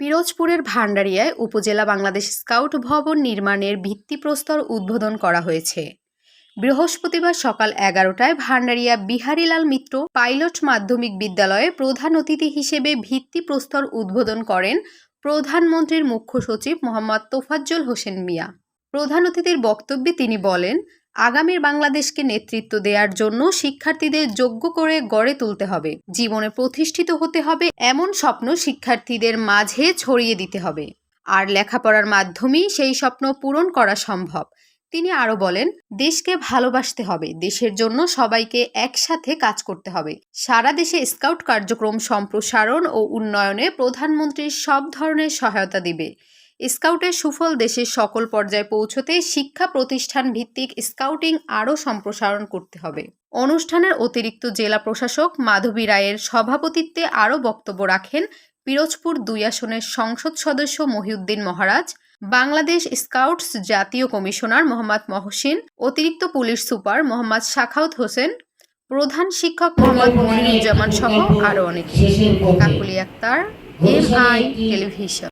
পিরোজপুরের ভান্ডারিয়ায় উপজেলা বাংলাদেশ স্কাউট ভবন নির্মাণের ভিত্তিপ্রস্তর উদ্বোধন করা হয়েছে। বৃহস্পতিবার সকাল এগারোটায় ভান্ডারিয়া বিহারীলাল মিত্র পাইলট মাধ্যমিক বিদ্যালয়ে প্রধান অতিথি হিসেবে ভিত্তিপ্রস্তর উদ্বোধন করেন প্রধানমন্ত্রীর মুখ্য সচিব মোহাম্মদ তোফাজ্জল হোসেন মিয়া। প্রধান অতিথির বক্তব্যে তিনি বলেন আগামীর বাংলাদেশকে নেতৃত্ব দেওয়ার জন্য শিক্ষার্থীদের যোগ্য করে গড়ে তুলতে হবে। জীবনে প্রতিষ্ঠিত হতে হবে এমন স্বপ্ন শিক্ষার্থীদের মাঝে ছড়িয়ে দিতে হবে। আর লেখাপড়ার মাধ্যমেই সেই স্বপ্ন পূরণ করা সম্ভব। তিনি আরও বলেন, দেশকে ভালোবাসতে হবে। দেশের জন্য সবাইকে একসাথে কাজ করতে হবে। সারা দেশে স্কাউট কার্যক্রম সম্প্রসারণ ও উন্নয়নে প্রধানমন্ত্রীর সব ধরনের সহায়তা দিবে। স্কাউটের সুফল দেশের সকল পর্যায়ে পৌঁছতে শিক্ষা প্রতিষ্ঠান ভিত্তিক স্কাউটিং আরও সম্প্রসারণ করতে হবে। অনুষ্ঠানের অতিরিক্ত জেলা প্রশাসক মাধবী রায়ের সভাপতিত্বে আরও বক্তব্য রাখেন পিরোজপুর দুই আসনের সংসদ সদস্য মহিউদ্দিন মহারাজ, বাংলাদেশ স্কাউটস জাতীয় কমিশনার মোহাম্মদ মহসিন, অতিরিক্ত পুলিশ সুপার মোহাম্মদ শাখাউত হোসেন, প্রধান শিক্ষক মোহাম্মদ মনিরুজ্জামান সহ আরও অনেকে। Kakuli Akter M I television.